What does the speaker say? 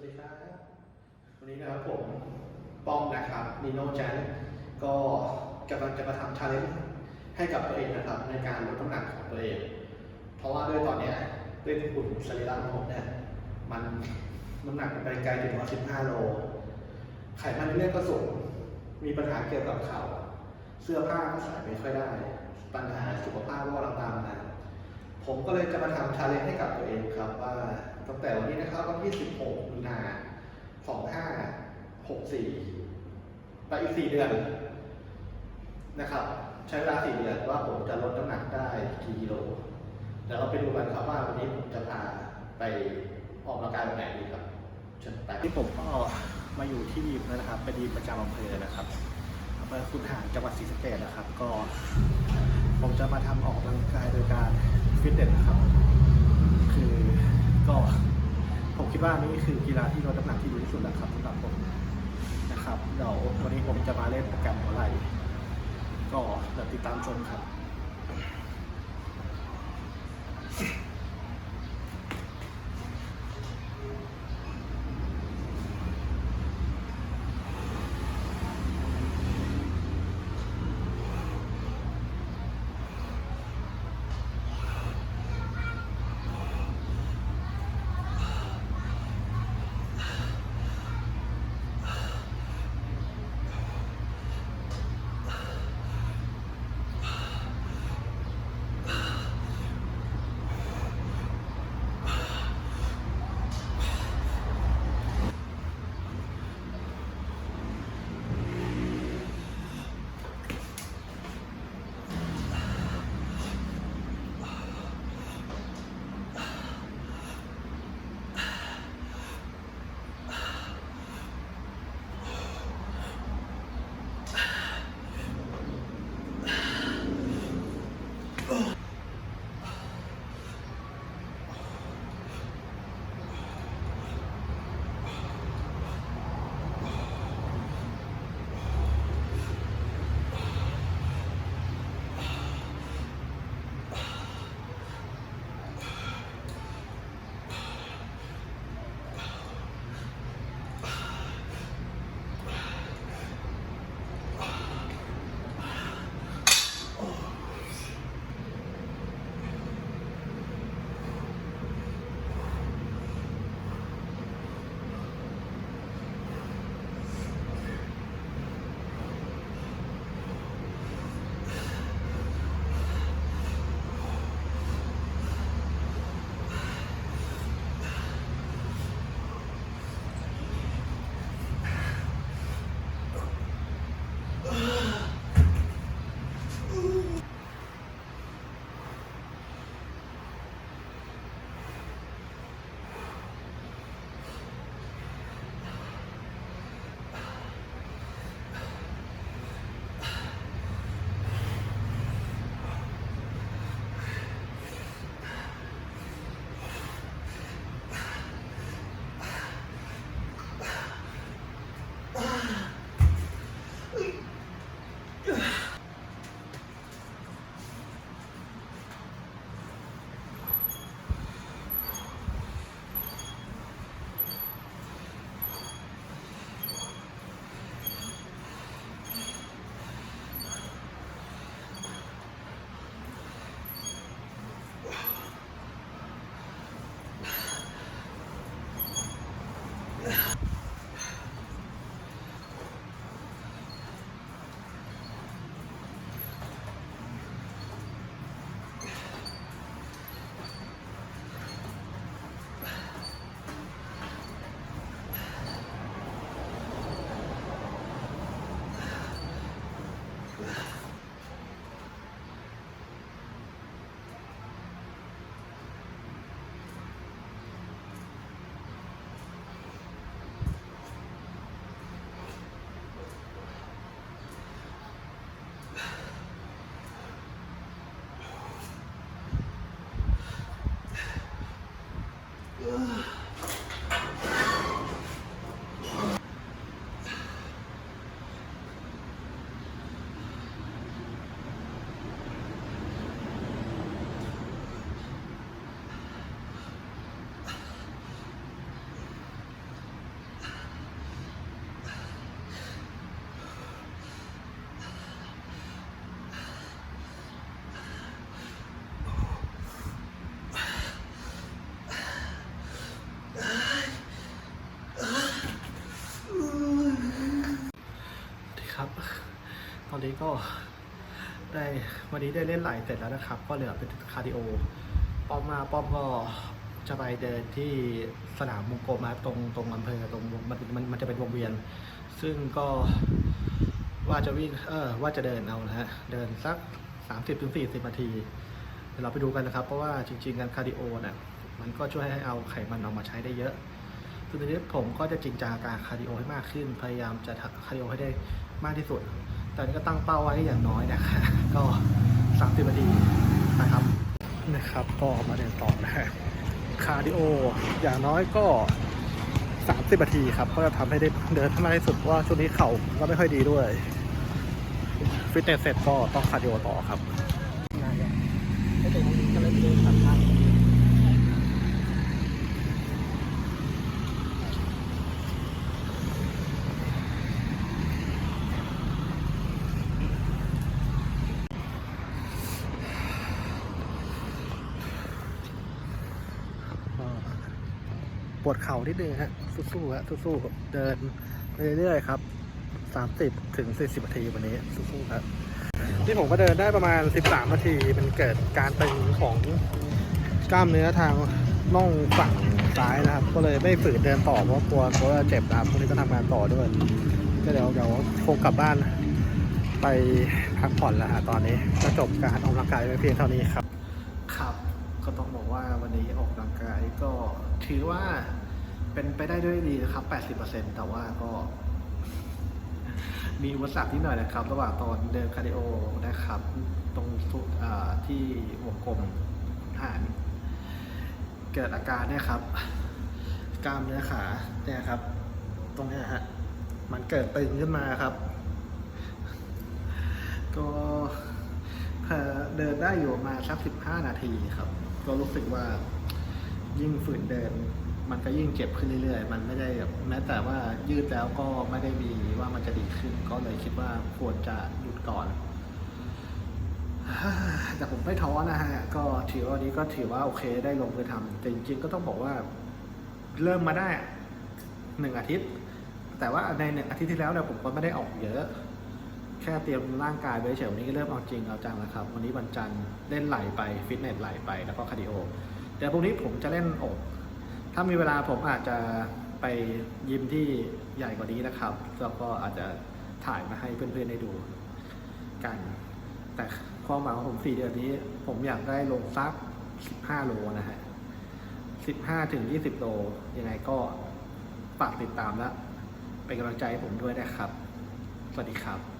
วัสดีครับ วันนี้นะครับผมป้องนะครับนีโน่แจนก็กำลังจะมาทำชาเลนจ์ให้กับตัวเองนะครับ ในการลดน้ำหนักของตัวเอง เพราะว่าด้วยตอนเนี้ยด้วยหุ่นสรีระของผมเนี่ยมันน้ำหนักมันไปไกลถึง115โล ไขมันในเลือดก็สูงมีปัญหาเกี่ยวกับเข่าเสื้อผ้าก็ใส่ไม่ค่อยได้ ปัญหาสุขภาพก็กำลังตามมาผมก็เลยจะมาทำชาเลนจ์ให้กับตัวเองครับว่า ตั้งแต่วันนี้นะครับวันที่ 16มีนา2564 ไปอีก 4 เดือนนะครับ ใช้เวลา 4 เดือนว่าผมจะลดน้ำหนักได้กี่กิโลเดี๋ยวเราไปดูกันครับว่าวันนี้ผมจะพาไปออกกำลังกายแบบไหนดีครับเชิญไปที่ผมก็มาอยู่ที่ดีมนะครับเป็นดีมประจำอำเภอนะครับอำเภอคุนหารจังหวัดศรีสะเกษนะครับ ก็ผมจะมาทำออกกำลังกายโดยการฟิตเนสนะครับ คือ ก็ผมคิดว่านี่คือกีฬาที่ลดน้ำหนักที่ดีที่สุดแล้วครับสำหรับผมนะครับเดี๋ยววันนี้ผมจะมาเล่นโปรแกรมหัวไหล่ก็เดี๋ยวติดตามชมครับ อนนี้ก็ได้วันนี้ได้เล่นไหลเสร็จแล้วนะครับ ก็เหลือเป็นคาร์ดิโอ ป้อมมาป้อมก็จะไปเดินที่สนามมงกลมาตรงตรงอำเภอตรงมันมันมันจะเป็นวงเวียน ซึ่งก็ว่าจะวิ่งเออว่าจะเดินเอานะฮะเดินสัก 30-40ถึง40นาทีเดี๋ยวเราไปดูกันนะครับ เพราะว่าจริง ๆ การคาร์ดิโอเนี่ยมันก็ช่วยให้เอาไขมันออกมาใช้ได้เยอะคือตอนนี้ผมก็จะจริงจังกับการคาร์ดิโอให้มากขึ้น พยายามจะคาร์ดิโอให้ได้มากที่สุด แต่นี่ก็ตั้งเป้าไว้อย่างน้อยนะคะก็30นาทีนะครับนะครับ ก็มาเดินต่อนะฮะคาร์ดิโออย่างน้อยก็สามสิบนาทีครับ ก็จะทำให้ได้เดินให้มากที่สุดเพราะว่าช่วงนี้เข่าก็ไม่ค่อยดีด้วย ฟิตเนสเสร็จก็ต้องคาร์ดิโอต่อครับไม่ถึงก็เลยไปเดินตัดทาง ก็ป วดเข่านิดนึงฮะสู้ๆฮะสู้ๆเดินเรื่อยๆครับ30ถึง40นาทีวันนี้สู้ๆครับที่ผมก็เดินได้ประมาณ13นาทีมันเกิดการตึงของกล้ามเนื้อทางน่องฝั่งซ้ายนะครับ ก็เลยไม่ฝืนเดินต่อเพราะกลัวกลัวจะเจ็บนะครับพรุ่งนี้ก็ทำงานต่อด้วยก็เดี๋ยวเดี๋ยวคงกลับบ้านไปพักผ่อนแล้วฮะตอนนี้ก็จบการออกกำลังกายไปเพียงเท่านี้ครับ ครับ ก็ต้องบอกว่าวันนี้ออกกำลังกายก็ถือว่า เป็นไปได้ด้วยดีนะครับ 80%แต่ว่าก็ มีอุปสรรคนิดหน่อยนะครับ ระหว่างตอนเดินคาร์ดิโอนะครับ ตรงสุดที่วงกลมฐานเกิดอาการเนี่ยครับ กล้ามเนื้อขาเนี่ยครับ ตรงนี้ฮะ มันเกิดตึงขึ้นมาครับ ก็เดินได้อยู่มาสักสิบห้านาทีครับ ก็รู้สึกว่ายิ่งฝืนเดิน มันก็ยิ่งเจ็บขึ้นเรื่อยๆ มันไม่ได้แบบแม้แต่ว่ายืดแล้วก็ไม่ได้มีว่ามันจะดีขึ้น ก็เลยคิดว่าควรจะหยุดก่อน แต่ผมไม่ท้อนะฮะ ก็ถือว่านนี้ก็ถือว่าโอเคได้ลงมือทำแต่จริงๆก็ต้องบอกว่า เริ่มมาได้หนึ่งอาทิตย์ แต่ว่าในหนึ่งอาทิตย์ที่แล้วเนี่ยผมก็ไม่ได้ออกเยอะแค่เตรียมร่างกายไว้เฉยวันนี้ก็เริ่มเอาจริงเอาจังแล้วครับ วันนี้วันจันทร์เล่นไหลไปฟิตเนสไหลไปแล้วก็คาร์ดิโอเดี๋ยวพรุ่งนี้ผมจะเล่นอก ถ้ามีเวลาผมอาจจะไปยิมที่ใหญ่กว่านี้นะครับ แล้วก็อาจจะถ่ายมาให้เพื่อนๆได้ดูกัน แต่ความหมายของผมสี่เดือนนี้ ผมอยากได้ลงสักสิบห้าโลนะฮะสิบห้าถึงยี่สิบโล ยังไงก็ฝากติดตามและเป็นกำลังใจให้ผมด้วยนะครับ สวัสดีครับ